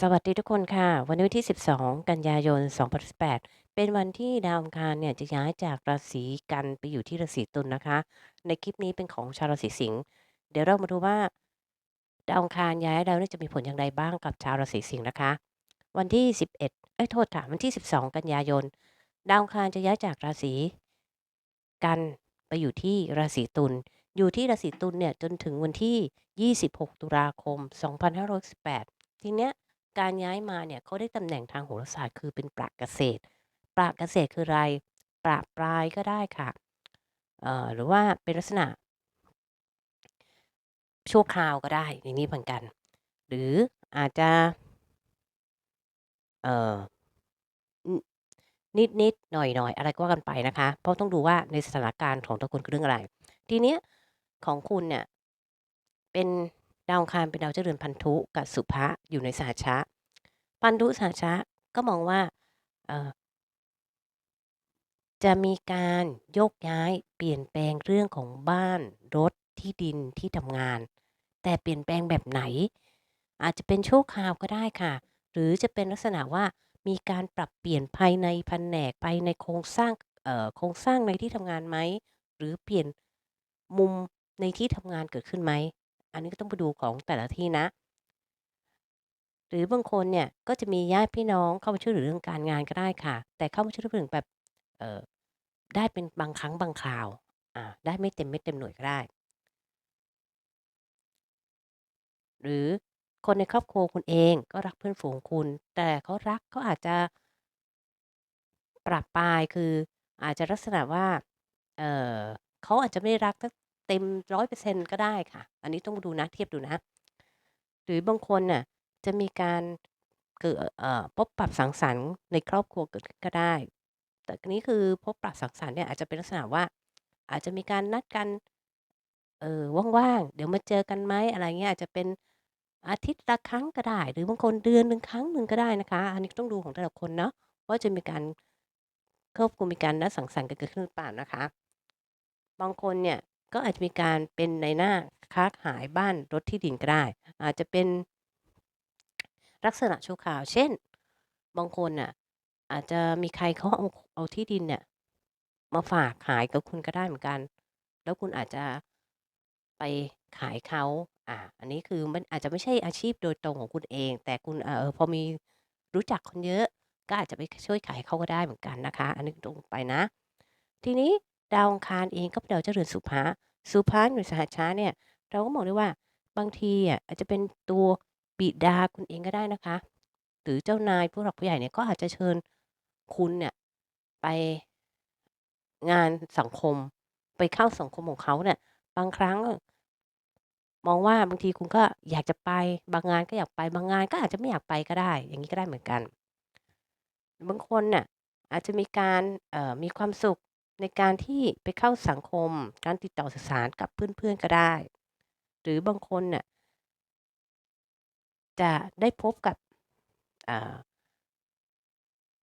สวัสดีทุกคนค่ะ วันนี้วันที่ 12 กันยายน 2018 เป็นวันที่ดาวอังคารเนี่ยจะย้ายจากราศีกันไปอยู่ที่ราศีตุลนะคะ ในคลิปนี้เป็นของชาวราศีสิงห์เดี๋ยวเรามาดูว่า ดาวอังคารย้ายดาวเนี่ยจะมีผลอย่างไรบ้างกับชาวราศีสิงห์นะคะ วันที่ 11เอ้ยโทษค่ะวันที่ 12 กันยายน ดาวอังคารจะย้ายจากราศีกันไปอยู่ที่ราศีตุลอยู่ที่ราศีตุลเนี่ยจนถึงวันที่ 26 ตุลาคม 2518 ทีเนี้ย การย้ายมาเนี่ยเขาได้ตำแหน่งทางโหราศาสตร์ คือเป็นประเกษตร ประเกษตรคืออะไร ประปรายก็ได้ค่ะเอ่อหรือว่าเป็นลักษณะ ชั่วคราวก็ได้อย่างนี้เหมือนกัน หรืออาจจะ เอ่ออือนิดๆหน่อยๆอะไรก็ว่ากันไปนะคะ เพราะต้องดูว่าในสถานการณ์ของต่ละคนคือเรื่องอะไร ทีเนี้ยของคุณเนี่ยเป็นดาวอังคารเป็นดาวเจรือนพันธุกับสุภะอยู่ในสหชะ พันธุสหชะก็มองว่าจะมีการโยกย้ายเปลี่ยนแปลงเรื่องของบ้านรถที่ดินที่ทำงาน แต่เปลี่ยนแปลงแบบไหน อาจจะเป็นชั่วคราวก็ได้ค่ะ หรือจะเป็นลักษณะว่ามีการปรับเปลี่ยนภายในแผนกภายในโครงสร้างโครงสร้างในที่ทำงานไหมหรือเปลี่ยนมุมในที่ทำงานเกิดขึ้นไหม อันนี้ก็ต้องไปดูของแต่ละที่นะ หรือบางคนเนี่ยก็จะมีญาติพี่น้องเข้ามาช่วยเหลือเรื่องการงานก็ได้ค่ะ แต่เข้ามาช่วยเหลือแบบเออได้เป็นบางครั้งบางคราวอ่าได้ไม่เต็มเม็ดเต็มหน่วยก็ได้ หรือคนในครอบครัวคุณเองก็รักเพื่อนฝูงคุณ แต่เขารักเขาอาจจะประปรายคืออาจจะลักษณะว่า เออเขาอาจจะไม่ได้รักสักเต็ม100%ก็ได้ค่ะ อันนี้ต้องดูนะเทียบดูนะ หรือบางคนน่ะ จะมีการเกิดเอ่อพบปะสังสรรค์ในครอบครัวเกิดขึ้นก็ได้ แต่นี้คือพบปะสังสรรค์เนี่ยอาจจะเป็นลักษณะว่า อาจจะมีการนัดกัน เออว่างๆ เดี๋ยวมาเจอกันไหมอะไรเงี้ยอาจจะเป็นอาทิตย์ละครั้งก็ได้ หรือบางคนเดือนหนึ่งครั้งหนึ่งก็ได้นะคะ อันนี้ต้องดูของแต่ละคนเนาะว่าจะมีการครอบครัวมีการนัดสังสรรค์กันเกิดขึ้นหรือเปล่านะคะ บางคนเนี่ยก็อาจจะมีการเป็นในหน้าค้าขายบ้านรถที่ดินก็ได้ อาจจะเป็น ลักษณะชั่วคราว เช่น บางคนน่ะ อาจจะมีใครเขาเอาเอาที่ดินเนี่ย มาฝากขายกับคุณก็ได้เหมือนกัน แล้วคุณอาจจะไปขายเขา อ่า อันนี้คือมันอาจจะไม่ใช่อาชีพโดยตรงของคุณเอง แต่คุณ เอ่อ พอมีรู้จักคนเยอะ ก็อาจจะไปช่วยขายเขาก็ได้เหมือนกันนะคะ อันนี้ตรงไปนะ ทีนี้ดาวอังคารเองก็เป็นดาวเจ้าเรือนสุภะสุภะอยู่สหชะเนี่ย เราก็มองได้ว่าบางทีอะอาจจะเป็นตัว บิดาคุณเองก็ได้นะคะ หรือเจ้านายผู้หลักผู้ใหญ่เนี่ยก็อาจจะเชิญคุณเนี่ยไปงานสังคม ไปเข้าสังคมของเขาเนี่ย บางครั้ง มองว่าบางทีคุณก็อยากจะไปบางงานก็อยากไปบางงานก็อาจจะไม่อยากไปก็ได้ อย่างงี้ก็ได้เหมือนกัน บางคนน่ะอาจจะมีการมีความสุขในการที่ไปเข้าสังคม การติดต่อสื่อสารกับเพื่อนๆก็ได้ หรือบางคนน่ะ จะได้พบกับ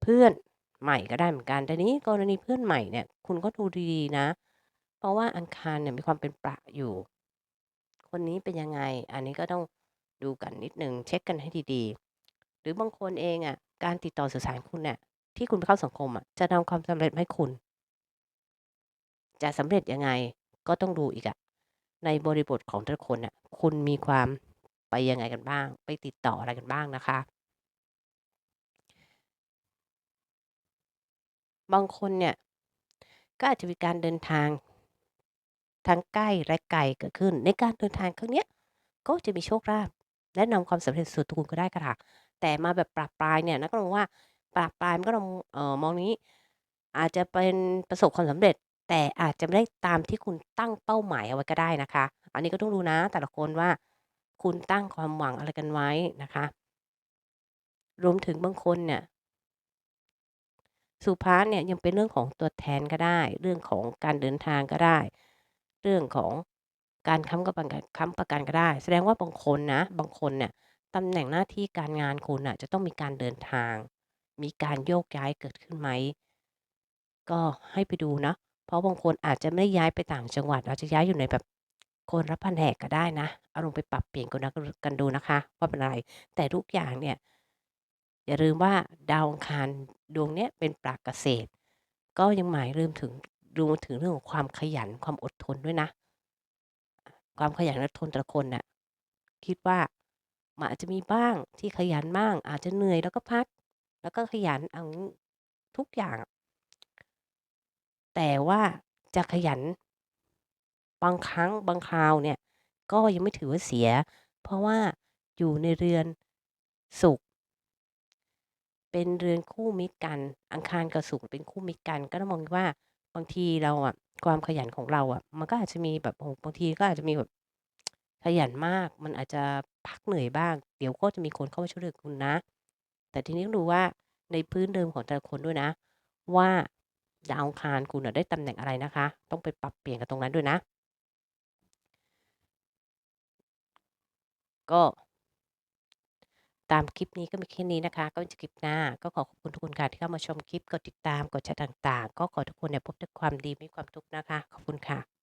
เพื่อนใหม่ก็ได้เหมือนกัน แต่นี้กรณีเพื่อนใหม่เนี่ย คุณก็ดูดีๆนะ เพราะว่าอังคารเนี่ยมีความเป็นประอยู่ คนนี้เป็นยังไง อันนี้ก็ต้องดูกันนิดนึงเช็กกันให้ดีๆ หรือบางคนเองอะการติดต่อสื่อสารคุณเนี่ยที่คุณไปเข้าสังคมอะจะนำความสำเร็จมาให้คุณ จะสำเร็จยังไงก็ต้องดูอีกอะในบริบทของแต่ละคนน่ะ คุณมีความ ไปยังไงกันบ้าง ไปติดต่ออะไรกันบ้างนะคะ บางคนเนี่ยก็อาจจะมีการเดินทางทั้งใกล้และไกลเกิดขึ้น ในการเดินทางครั้งนี้ก็จะมีโชคลาภและนำความสำเร็จสู่ตัวคุณก็ได้ค่ะ แต่มาแบบประปรายเนี่ยเราก็มองว่าประปรายมันก็ต้องเอ่อมองนี้ อาจจะเป็นประสบความสำเร็จ แต่อาจจะไม่ได้ตามที่คุณตั้งเป้าหมายเอาไว้ก็ได้นะคะ อันนี้ก็ต้องดูนะแต่ละคนว่า คุณตั้งความหวังอะไรกันไว้นะคะ รวมถึงบางคนเนี่ยสุภะเนี่ยยังเป็นเรื่องของตัวแทนก็ได้ เรื่องของการเดินทางก็ได้ เรื่องของการค้ำกะประกันค้ำประกันก็ได้ แสดงว่าบางคนนะ บางคนเนี่ยตำแหน่งหน้าที่การงานคุณน่ะจะต้องมีการเดินทาง มีการโยกย้ายเกิดขึ้นไหม ก็ให้ไปดูนะ เพราะบางคนอาจจะไม่ได้ย้ายไปต่างจังหวัด อาจจะย้ายอยู่ในแบบ คนละแผนกก็ได้นะ เอาลองไปปรับเปลี่ยนกันนะกันดูนะคะว่าเป็นอะไร แต่ทุกอย่างเนี่ย อย่าลืมว่าดาวอังคารดวงเนี้ยเป็นปราเกษตร ก็ยังหมายลืมถึงรวมถึงเรื่องของความขยันความอดทนด้วยนะ ความขยันอดทนแต่ละคนน่ะคิดว่ามันอาจจะมีบ้างที่ขยันบ้าง อาจจะเหนื่อยแล้วก็พัก แล้วก็ขยันเอาทุกอย่าง แต่ว่าจะขยัน บางครั้งบางคราวเนี่ยก็ยังไม่ถือว่าเสีย เพราะว่าอยู่ในเรือนศุกเป็นเรือนคู่มิตรกัน อังคารกับศุกเป็นคู่มิตรกัน ก็ต้องมองว่าบางทีเราอะความขยันของเราอะมันก็อาจจะมีแบบบางทีก็อาจจะมีแบบขยันมาก มันอาจจะพักเหนื่อยบ้าง เดี๋ยวก็จะมีคนเข้ามาช่วยเหลือคุณนะ แต่ทีนี้ต้องดูว่าในพื้นเดิมของแต่ละคนด้วยนะ ว่าดาวอังคารคุณได้ตำแหน่งอะไรนะคะ ต้องไปปรับเปลี่ยนกับตรงนั้นด้วยนะ ก็ ตามคลิปนี้ก็มีแค่นี้นะคะ ก็จะคลิปหน้า ก็ขอขอบคุณทุกคนค่ะที่เข้ามาชมคลิป กดติดตาม กดแชร์ต่าง ๆ ก็ขอทุกคนเนี่ยพบแต่ความดีไม่มีความทุกข์นะคะ ขอบคุณค่ะ